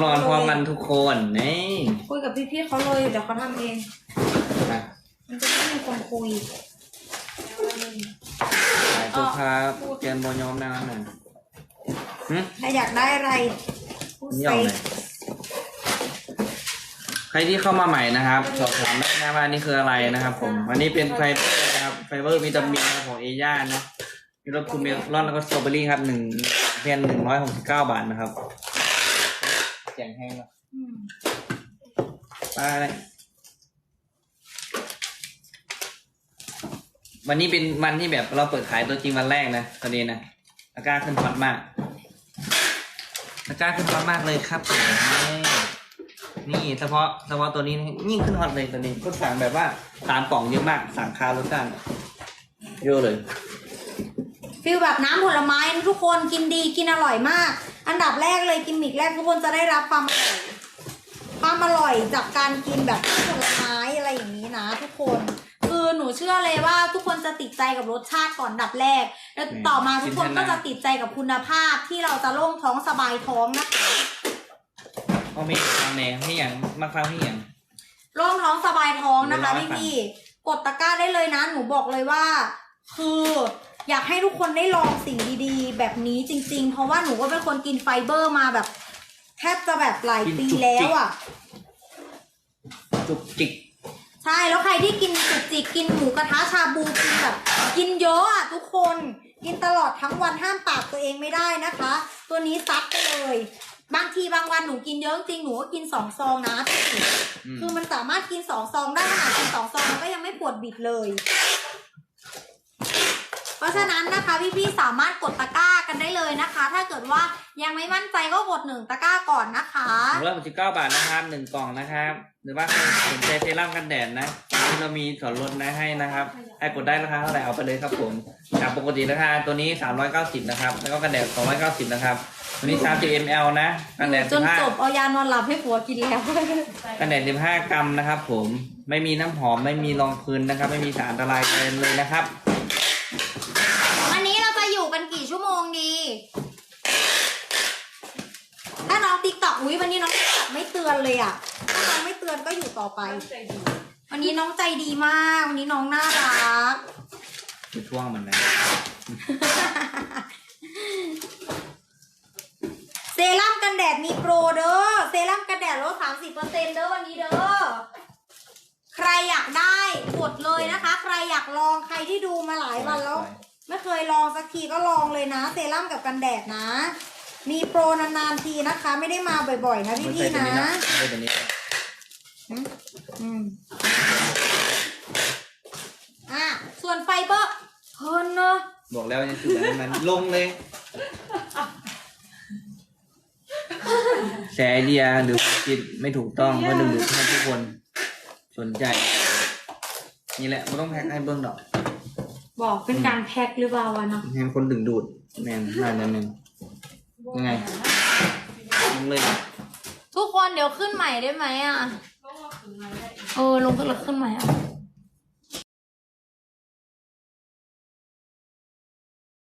นอนพร้อมกันทุกคนนี่คุยกับพี่ๆเขาเลยเดี๋ยวเขาทำเองนะมันจะไม่มีคนคุยสายตัวครับเจนบอยอมนานหน่อยหึถ้าอยากได้อะไรพูดนี่ไปออกเลยใครที่เข้ามาใหม่นะครับ สอบถามได้นะว่านี่คืออะไรนะครับ ผมอันนี้เป็นไฟเบอร์นะครับไฟเบอร์วิตามินนะครับของเอย่าเนาะมีรสคูเมลอนแล้วก็สตรอเบอรี่ครับหนึ่งเพียงหนึ่งร้อยหกสิบเก้าบาทนะครับ แจงแห้งแล้วอืมไปวันนี้เป็นวันที่แบบเราเปิดขายตัวจริงวันแรกนะตอนนี้นะอากาศขึ้นฮอตมากอากาศขึ้นฮอตมากเลยครับผมนี่นี่เฉพาะเฉพาะตัวนี้นะยิ่งขึ้นฮอตเลยตัวนี้ก็สั่งแบบว่าสามกล่องเยอะมากสั่งคารสชาติเยอะเลยฟิลแบบน้ำผลไม้นะทุกคนกินดีกินอร่อยมาก อันดับแรกเลยกิมมิกแรกทุกคนจะได้รับความอร่อยความอร่อยจากการกินแบบผลไม้อะไรอย่างนี้นะ ทุกคน คือหนูเชื่อเลยว่าทุกคนจะติดใจกับรสชาติก่อนอันดับแรก แล้วต่อมาทุกคนก็จะติดใจกับคุณภาพที่เราจะโล่งท้องสบายท้องนะคะเขามีทางแหนงให้อย่างมะพร้าวให้อย่างโล่งท้องสบายท้องนะคะเดี๋ยวพี่เล่าให้ฟังพี่ๆกดตะกร้าได้เลยนะ หนูบอกเลยว่า คือ อยากให้ทุกคนได้ลองสิ่งดีๆ แบบนี้จริง ๆ เพราะว่าหนูก็เป็นคนกินไฟเบอร์มาแบบแทบจะแบบหลายปีแล้วอะ จุกจิกใช่แล้วใครที่กินจุกจิกกินหมูกระทะชาบูกินแบบกินเยอะอะทุกคนกินตลอดทั้งวันห้ามปากตัวเองไม่ได้นะคะ ตัวนี้ซัดไปเลย บางทีบางวันหนูกินเยอะจริงหนูก็กินสองซองนะอืมคือมันสามารถกินสองซองได้ขนาดกินสองซองมันก็ยังไม่ปวดบิดเลย เพราะฉะนั้นนะคะพี่ๆสามารถกดตะกร้ากันได้เลยนะคะ ถ้าเกิดว่ายังไม่มั่นใจก็กดหนึ่งตะกร้าก่อนนะคะเริ่มสิบเก้าบาทนะครับหนึ่งกล่องนะครับ หรือว่าใครสนใจเซรั่มกันแดดนะวันนี้เรามีส่วนลดนะให้นะครับใครกดได้ราคาเท่าไหร่เอาไปเลยครับผมจากปกติราคาตัวนี้สามร้อยเก้าสิบนะครับแล้วก็กันแดดสองร้อยเก้าสิบนะครับตัวนี้สามสิบมลนะ กันแดดจสินบห้าจบ เอายานอนหลับให้ผัวกินแล้ว กันแดดสิบห้ากรัมนะครับผม ไม่มีน้ำหอม ไม่มีรองพื้นนะครับ ไม่มีสารอันตรายอะไรเลยนะครับ วันนี้เราจะอยู่กันกี่ชั่วโมงดี ถ้าน้ องติ๊กต็อกอุ้ยวันนี้น้องติ๊กต็อกไม่เตือนเลยอะถ้าน้องไม่เตือนก็อยู่ต่อไปวันนี้น้องใจดีมาก วันนี้น้องน่ารักมีช่วงมันนะเซรั่มกันแดดมีโปรเด้อ เซรั่มกันแดดลดสามสิบเปอร์เซ็นเด้อวันนี้เด้อ ใครอยากได้กดเลยนะคะ ใครอยากลองใครที่ดูมาหลายวันแล้ว ไม่เคยลองสักทีก็ลองเลยนะ เซรั่มกับกันแดดนะ มีโปรนานๆทีนะคะ ไม่ได้มาบ่อยๆนะไม่พี่ใช่ๆตัวนะนี้นะไม่ใช่ตัวนี้อืมอืมอะส่วนไฟเบอร์เฮินเนอะบอกแล้วจะคือแบบนั้นลงเลย แชร์ไอเดียหรือคิดไม่ถูกต้องก็ดึงดูดให้ทุกคนสนใจ นี่แหละไม่ต้องแพ็คให้เบิ้งดอก บอกเป็นการแพ็คหรือเปล่าวะเนาะเห็นคนดึงดูดแมนน่าจะแมน ยังไงลงเลยทุกคนเดี๋ยวขึ้นใหม่ได้ไหมอะ เออลงขึ้นหรือขึ้นใหม่อะ